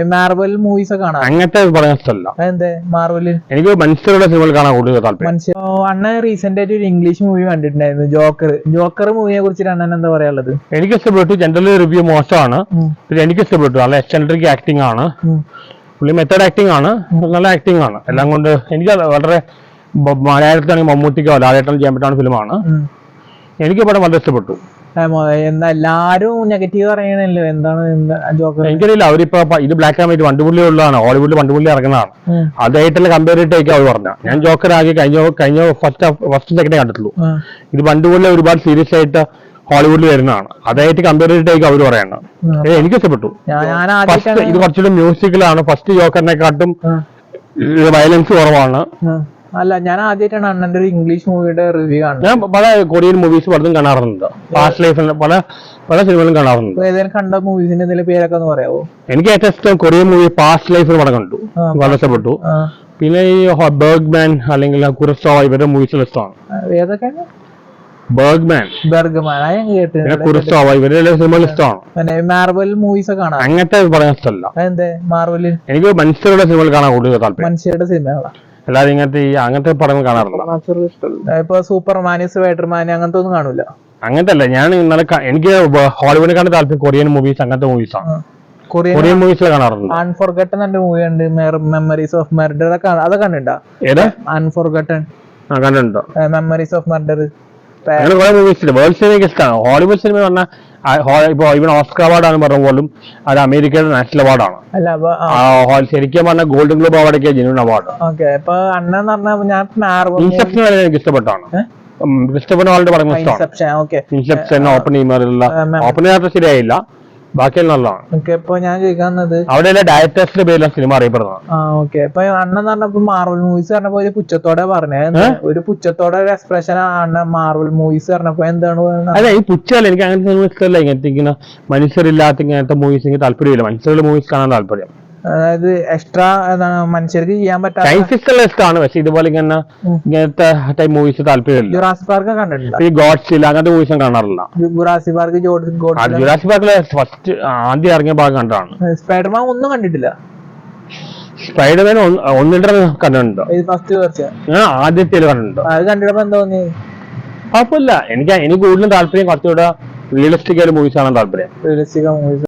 Marvel movies ഒക്കെ കാണാം അങ്ങനത്തെ ഇഷ്ടമല്ല. മാർവൽ എനിക്ക് മനുഷ്യരുടെ സിനിമകൾ കാണാൻ കൂടുതൽ താല്പര്യം. മനുഷ്യ ഓ, അണ്ണൻ റീസെന്റ് ആയിട്ട് ഒരു ഇംഗ്ലീഷ് മൂവി കണ്ടിട്ടുണ്ടായിരുന്നു ജോക്കർ ജോക്കർ മൂവിയെ കുറിച്ചിട്ട് അണ്ണൻ എന്താ പറയാനുള്ളത്? എനിക്ക് ഇഷ്ടപ്പെട്ടു. ജനറലി റിവ്യൂ മോശമാണ്. ഉം, പിന്നെ എനിക്ക് ഇഷ്ടപ്പെട്ടു. നല്ല എക്സെൻട്രിക് ആക്ടിംഗ് ആണ്. ഉം. പുള്ളി മെത്തേഡ് ആക്ടിംഗ് ആണ്. നല്ല ആക്ടിംഗ് ആണ്. എല്ലാം കൊണ്ട് എനിക്ക് അത് വളരെ ബ- മലയാളത്തിലാണെങ്കിൽ മമ്മൂട്ടിക്കോ ലാലേട്ടൻ ചെയ്യാൻ പറ്റുന്ന ഫിലിമാണ് ഉം. എനിക്ക് പടം വളരെ ഇഷ്ടപ്പെട്ടു. എന്താ എല്ലാരും നെഗറ്റീവ് പറയണല്ലോ. എന്താണ് ജോക്കർ എനിക്കറിയില്ല അവരിപ്പോ ഇത് ബ്ലാക്ക് ആൻഡ് വൈറ്റ് വണ്ടുപുള്ളി ഉള്ളതാണ് ഹോളിവുഡിൽ വണ്ടുപുള്ളി ഇറങ്ങുന്നതാണ്. അതായിട്ടുള്ള കമ്പയർ ചെയ്തിട്ടേക്ക് അവർ പറഞ്ഞ. ഞാൻ ജോക്കർ ആകെ കഴിഞ്ഞ കഴിഞ്ഞ ഫസ്റ്റ് ഫസ്റ്റ് സെക്കൻഡേ കണ്ടിട്ടുള്ളൂ. ഇത് വണ്ടുപുള്ളി ഒരുപാട് സീരിയസ് ആയിട്ട് ഹോളിവുഡിൽ വരുന്നതാണ്. അതായിട്ട് കമ്പയർ ചെയ്തിട്ടേക്ക് അവർ പറയണം. എനിക്ക് ഇഷ്ടപ്പെട്ടു. ഫസ്റ്റ് ഇത് കുറച്ചുകൂടി മ്യൂസിക്കലാണ് ഫസ്റ്റ് ജോക്കറിനെക്കാട്ടും വയലൻസ് കുറവാണ്. അല്ല ഞാൻ ആദ്യമായിട്ടാണ് അണ്ണന്റെ ഒരു ഇംഗ്ലീഷ് മൂവിയുടെ റിവ്യൂ കാണുന്നത്. ഞാൻ പല കൊറിയൻ മൂവീസ് പലതും കാണാറുണ്ട്. പാസ്റ്റ് ലൈഫിൽ പല പല സിനിമകളും കാണാറുണ്ട്. ഏതെങ്കിലും കണ്ട മൂവീസിന്റെ എന്തെങ്കിലും പേരൊക്കെ ഒന്ന് പറയാവോ? എനിക്ക് ഏറ്റവും ഇഷ്ടം കൊറിയൻ മൂവി പാസ്റ്റ് ലൈഫ് പടം കണ്ടു. വളരെ ഇഷ്ടപ്പെട്ടു. പിന്നെ ഈ ബർഗ്മാൻ അല്ലെങ്കിൽ കുറച്ചോ ഇവരുടെ മൂവീസിൽ ഇഷ്ടമാണ്. ഏതൊക്കെയാണ്? ബർഗ്മാൻ ഞാൻ പിന്നെ കേട്ടിട്ടുണ്ട് കുരസോ ഇവരുടെ സിനിമകൾ മാർവൽ മൂവീസ് ഒക്കെ കാണാം അങ്ങനത്തെ പറയാൻ ഇഷ്ടമല്ല. എനിക്ക് മനുഷ്യരുടെ സിനിമകൾ കാണാൻ കൂടുതൽ താല്പര്യം. മനുഷ്യരുടെ സിനിമകളാ അല്ലാതെ ഇങ്ങനത്തെ ഈ അങ്ങനത്തെ പടങ്ങൾ കാണാറില്ല ഇപ്പൊ സൂപ്പർമാൻ സ്പൈഡർമാൻ അങ്ങനത്തെ ഒന്നും കാണൂല. അങ്ങനത്തെ അല്ല ഞാൻ ഇന്നലെ എനിക്ക് ഹോളിവുഡിനെ കാണാൻ താല്പര്യം കൊറിയൻ മൂവീസ് അങ്ങനത്തെ മൂവീസ് ആണ്. കൊറിയൻ കൊറിയൻ മൂവീസിൽ കാണാറുണ്ട്? അൺഫോർഗട്ടൺ എന്റെ മൂവി ഉണ്ട് മെമ്മറീസ് ഓഫ് മർഡർ ഒക്കെ അതൊക്കെ കണ്ടിട്ടുണ്ടോ? അൺഫോർഗട്ടൺ ആ കണ്ടിട്ടുണ്ട്? മെമ്മറീസ് ഓഫ് മർഡർ അങ്ങനെ കുറെ മൂവീസ് വേൾഡ് സിനിമയ്ക്ക് ഇഷ്ടമാണ് ഹോളിവുഡ് സിനിമ എന്ന് പറഞ്ഞാൽ ഇപ്പൊ ഇവൻ ഓസ്കർ അവാർഡാണ് പറഞ്ഞ പോലും അത് അമേരിക്കയുടെ നാഷണൽ അവാർഡാണ് ശരിക്കും പറഞ്ഞ ഗോൾഡൻ ഗ്ലോബ് അവാർഡൊക്കെ ജെന്യൂൺ അവാർഡ് ഒക്കെ ജനുവൻ അവാർഡ് പറഞ്ഞ ഞാൻ മാർവൽ ഇൻസെപ്ഷൻ വരെ എനിക്ക് ഇഷ്ടപ്പെട്ടാണ്? ക്രിസ്റ്റഫർ നോളിന്റെ പടങ്ങൾ ഇഷ്ടമാണ്. Inception open. ഓപ്പൺ ശരിയായില്ല. ബാക്കിയെല്ലാം നല്ലതാണ്. ഓക്കെ ഇപ്പൊ ഞാൻ ചോദിക്കുന്നത് അവിടെയല്ല ഡയറക്ടേഴ്സിന്റെ പേരിലാണ് സിനിമ അറിയപ്പെടുന്നത്. ആ ഓക്കെ. ഇപ്പൊ അണ്ണൻ പറഞ്ഞപ്പോ മാർവൽ മൂവീസ് പറഞ്ഞപ്പോ ഒരു പുച്ഛത്തോടെ പറഞ്ഞേ. ഒരു പുച്ഛത്തോടെ ഒരു എക്സ്പ്രഷൻ ആണ് മാർവൽ മൂവീസ് പറഞ്ഞപ്പോ എന്താണ് അതെ ഈ പുച്ഛല്ല എനിക്ക് അങ്ങനത്തെ ഇഷ്ടമല്ല. ഇങ്ങനത്തെ ഇങ്ങനെ മനുഷ്യരില്ലാത്ത ഇങ്ങനത്തെ മൂവീസ് എനിക്ക് താല്പര്യമില്ല. മനുഷ്യരുടെ മൂവീസ് കാണാൻ താല്പര്യം. അതായത് എക്സ്ട്രാ എന്താണ് മനുഷ്യർക്ക് ചെയ്യാൻ പറ്റാത്ത ഇഷ്ടമാണ് പക്ഷെ ഇതുപോലെ ഇങ്ങനെ ഇങ്ങനത്തെ ടൈപ്പ് മൂവീസ് താല്പര്യമില്ല. ജുറാസി പാർക്ക് കണ്ടിട്ടില്ല. ഈ ഗോഡ്സില്ല അങ്ങനത്തെ മൂവീസ് കാണാറില്ല. ജുറാസി പാർക്ക് ജുറാസി പാർക്കിലെ ഫസ്റ്റ് ആദ്യം ഇറങ്ങിയ ഭാഗം കണ്ടതാണ്. സ്പൈഡർമാൻ ഒന്നും കണ്ടിട്ടില്ല. സ്പൈഡർമാൻ ഒന്നിട്ട് കണ്ടിട്ടുണ്ടോ? ഫസ്റ്റ് ആ ആദ്യത്തെ കണ്ടിട്ടുണ്ടോ? അത് കണ്ടിട്ടപ്പോ എന്താ തോന്നി കുഴപ്പമില്ല. എനിക്ക് എനിക്ക് കൂടുതലും താല്പര്യം കുറച്ചുകൂടെ റിയലിസ്റ്റിക് ആയിട്ട് മൂവീസ് കാണാൻ താല്പര്യം. Realistic movies